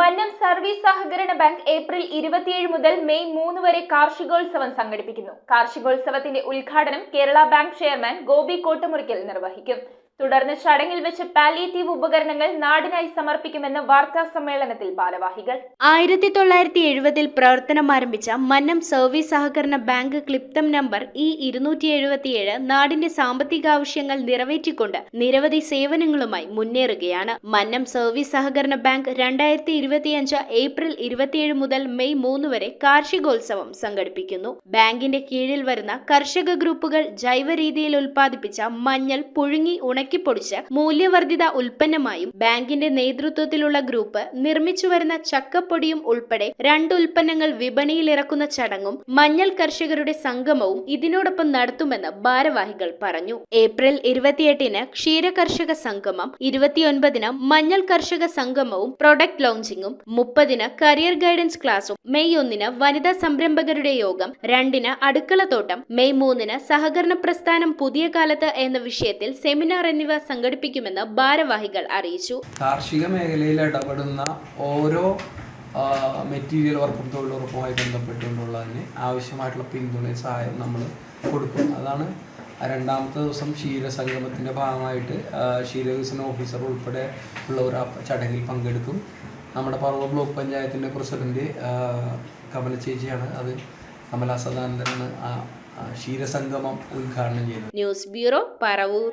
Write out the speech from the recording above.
Mannam service സഹകരണ bank April ഇരുപത്തിയേഴ് മുതൽ മെയ് മൂന്ന് വരെ കാർഷികോത്സവം സംഘടിപ്പിക്കുന്നു. കാർഷികോത്സവത്തിന്റെ ഉദ്ഘാടനം കേരള ബാങ്ക് ചെയർമാൻ ഗോപി കോട്ടമുറിക്കൽ നിർവഹിക്കും. തുടർന്ന് ചടങ്ങിൽ വെച്ച് പാലിയേറ്റീവ് ഉപകരണങ്ങൾ നാടിനായി സമർപ്പിക്കുമെന്ന് വാർത്താ സമ്മേളനത്തിൽ ഭാരവാഹികൾ. ആയിരത്തി തൊള്ളായിരത്തി എഴുപതിൽ പ്രവർത്തനം ആരംഭിച്ച മന്നം സർവീസ് സഹകരണ ബാങ്ക് ക്ലിപ്തം നമ്പർ ഇ ഇരുന്നൂറ്റി എഴുപത്തിയേഴ് നാടിന്റെ സാമ്പത്തിക ആവശ്യങ്ങൾ നിറവേറ്റിക്കൊണ്ട് നിരവധി സേവനങ്ങളുമായി മുന്നേറുകയാണ്. മന്നം സർവീസ് സഹകരണ ബാങ്ക് രണ്ടായിരത്തി ഇരുപത്തിയഞ്ച് ഏപ്രിൽ ഇരുപത്തിയേഴ് മുതൽ മെയ് മൂന്ന് വരെ കാർഷികോത്സവം സംഘടിപ്പിക്കുന്നു. ബാങ്കിന്റെ കീഴിൽ വരുന്ന കർഷക ഗ്രൂപ്പുകൾ ജൈവ രീതിയിൽ ഉൽപ്പാദിപ്പിച്ച മഞ്ഞൾ പുഴുങ്ങി ഉണക്കിപ്പൊടിച്ച് മൂല്യവർദ്ധിത ഉൽപ്പന്നമായും ബാങ്കിന്റെ നേതൃത്വത്തിലുള്ള ഗ്രൂപ്പ് നിർമ്മിച്ചു വരുന്ന ചക്കപ്പൊടിയും ഉൾപ്പെടെ രണ്ട് ഉൽപ്പന്നങ്ങൾ വിപണിയിൽ ഇറക്കുന്ന ചടങ്ങും മഞ്ഞൾ കർഷകരുടെ സംഗമവും ഇതിനോടൊപ്പം നടത്തുമെന്ന് ഭാരവാഹികൾ പറഞ്ഞു. ഏപ്രിൽ ഇരുപത്തിയെട്ടിന് ക്ഷീര കർഷക സംഗമം ഇരുപത്തിയൊൻപതിന് മഞ്ഞൾ കർഷക സംഗമവും പ്രൊഡക്റ്റ് ലോഞ്ചിങ്ങും മുപ്പതിന് കരിയർ ഗൈഡൻസ് ക്ലാസും മെയ് ഒന്നിന് വനിതാ സംരംഭകരുടെ യോഗം രണ്ടിന് അടുക്കളത്തോട്ടം മെയ് മൂന്നിന് സഹകരണ പ്രസ്ഥാനം പുതിയ കാലത്ത് എന്ന വിഷയത്തിൽ സെമിനാർ എന്നിവ സംഘടിപ്പിക്കുമെന്ന് ഭാരവാഹികൾ അറിയിച്ചു. കാർഷിക മേഖലയിൽ ഇടപെടുന്ന ഓരോ മെറ്റീരിയൽ വർക്കും തൊഴിലുറപ്പുമായി ബന്ധപ്പെട്ടുകൊണ്ടുള്ള തന്നെ ആവശ്യമായിട്ടുള്ള പിന്തുണയും സഹായം നമ്മൾ കൊടുക്കും. അതാണ് രണ്ടാമത്തെ ദിവസം ക്ഷീരസംഗമത്തിന്റെ ഭാഗമായിട്ട് ക്ഷീരവികസന ഓഫീസർ ഉൾപ്പെടെ ഉള്ളവർ ആ ചടങ്ങിൽ പങ്കെടുക്കും. നമ്മുടെ പറവ ബ്ലോക്ക് പഞ്ചായത്തിന്റെ പ്രസിഡന്റ് കമല ചേച്ചിയാണ് അത് കമല സദാനന്ദനാണ് ക്ഷീരസംഗമം ഉദ്ഘാടനം ചെയ്തത് news bureau Paravur.